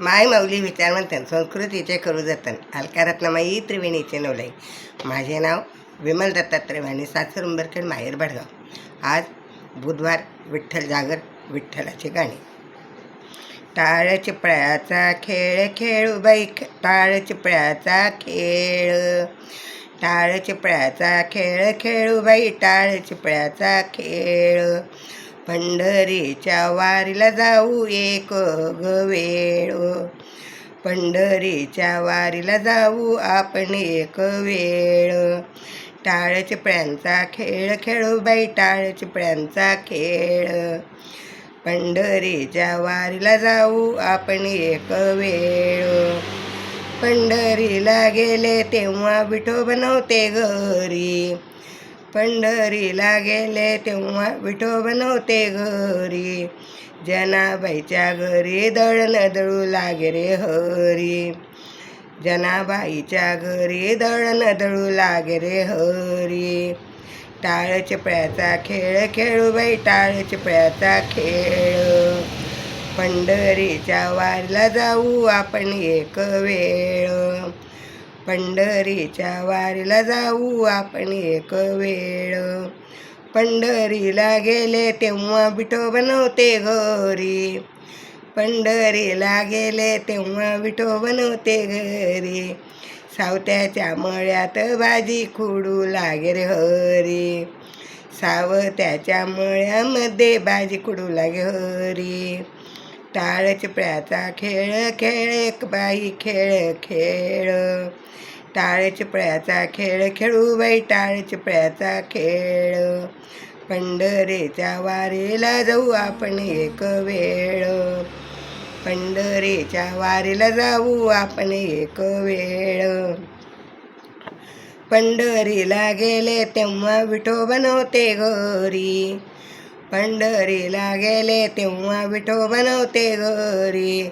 माय माऊली विचारवंतन संस्कृतीचे करू जतन. अलकारत्नामाई त्रिवेणीचे नवलाई. माझे नाव विमल दत्ता आणि सासर उंबरखेड माहेर भडगाव आज बुधवार विठ्ठल जागर विठ्ठलाचे गाणे. टाळ चिपळ्याचा खेळ खेळू बाई टाळ चिपळ्याचा खेळ टाळ चिपळ्याचा खेळ खेळू बाई टाळ चिपळ्याचा खेळ पंढरीच्या वारीला जाऊ एक ग वेळ. पंढरीच्या वारीला जाऊ आपण एक वेळ. टाळ चिपळ्यांचा खेळ खेळू बाई टाळ चिपळ्यांचा खेळ. पंढरीच्या वारीला जाऊ आपण एक वेळ. पंढरीला गेले तेव्हा विठो बनवते घरी. पंढरीला गेले तेव्हा विठो बनवते घरी. जनाबाईच्या घरी दळण दळू लागे रे हरी. जनाबाईच्या घरी दळण दळू लागे रे हरी. टाळ चिपळ्याचा खेळ खेळू बाई टाळ चिपळ्याचा खेळ. पंढरीच्या वारीला जाऊ आपण एक वेळ. पंढरीच्या वारीला जाऊ आपण एक वेळ. पंढरीला गेले तेव्हा विठो बनवते घरी. पंढरीला गेले तेव्हा विठो बनवते घरी. सावत्याच्या मळ्यात भाजी खुडू लागे रे हरी. सावत्याच्या मळ्यामध्ये भाजी खुडू लागे हरी. चिपळ्याचा खेळ खेळ एक बाई खेळ खेळ. टाळ चिपळ्याचा खेळ खेळू बाई टाळ चिपळ्याचा खेळ. पंढरीच्या वारीला जाऊ आपण एक वेळ. पंढरीच्या वारीला जाऊ आपण एक वेळ. पंढरीला गेले तेव्हा विठो बनवते घरी. पंढरीला गेले तेव्हा विठो बनवते घरी.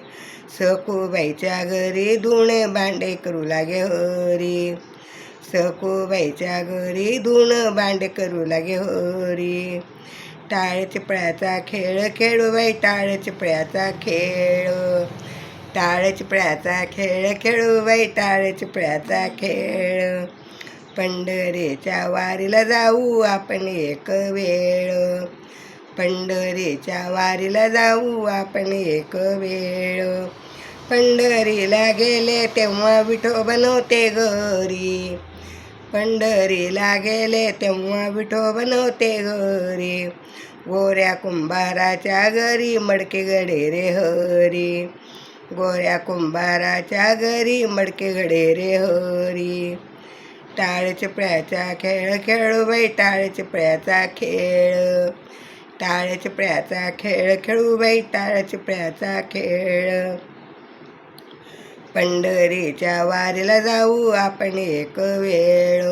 सखूबाईच्या घरी धुणे भांडे करू लागे हरी. सखूबाईच्या घरी धुणं भांडे करू लागे हरी. टाळ चिपळ्याचा खेळ खेळू बाई टाळ चिपळ्याचा खेळ. टाळ चिपळ्याचा खेळ खेळू बाई टाळ चिपळ्याचा खेळ. पंढरीच्या वारीला जाऊ आपण एक वेळ. पंढरीच्या वारीला जाऊ आपण एक वेळ. पंढरीला गेले तेव्हा विठो बनवते घरी. पंढरीला गेले तेव्हा विठो बनवते घरी. गोऱ्या कुंभाराच्या घरी मडके गडे रे हरी. गोऱ्या कुंभाराच्या घरी मडके गडे रे हरी. टाळ चिपळ्याचा खेळ खेळू बाई टाळ चिपळ्याचा खेळ. टाळ चिपळ्याचा खेळ खेळू बाई टाळ चिपळ्याचा खेळ. पंढरीच्या वारीला जाऊ आपण एक वेळ.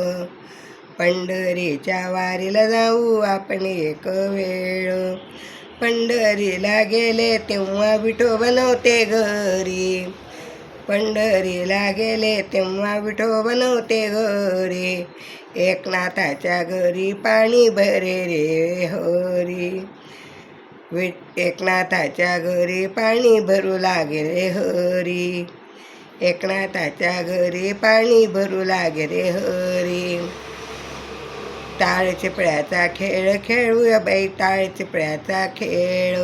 पंढरीच्या वारीला जाऊ आपण एक वेळ. पंढरीला गेले तेव्हा विठो बनवते घरी. पंढरीला गेले तेव्हा विठो बनवते घरी. एकनाथाच्या घरी पाणी भरे रे होरी. विठ एकनाथाच्या घरी पाणी भरू लागे रे हरी. एकनाथाच्या घरी पाणी भरू लागे रे हरी. ताळ चिपळ्याचा खेळ खेळूया बाई ताळ चिपळ्याचा खेळ.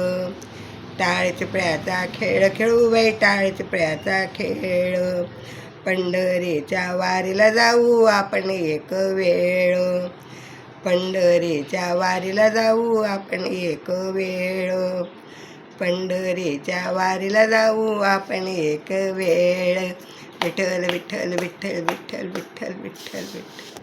टाळ चिपळ्याचा खेळ खेळू बाई टाळ चिपळ्याचा खेळ. पंढरीच्या वारीला जाऊ आपण एक वेळ. पंढरीच्या वारीला जाऊ आपण एक वेळ. पंढरीच्या वारीला जाऊ आपण एक वेळ. विठ्ठल विठ्ठल विठ्ठल विठ्ठल विठ्ठल विठ्ठल विठ्ठल.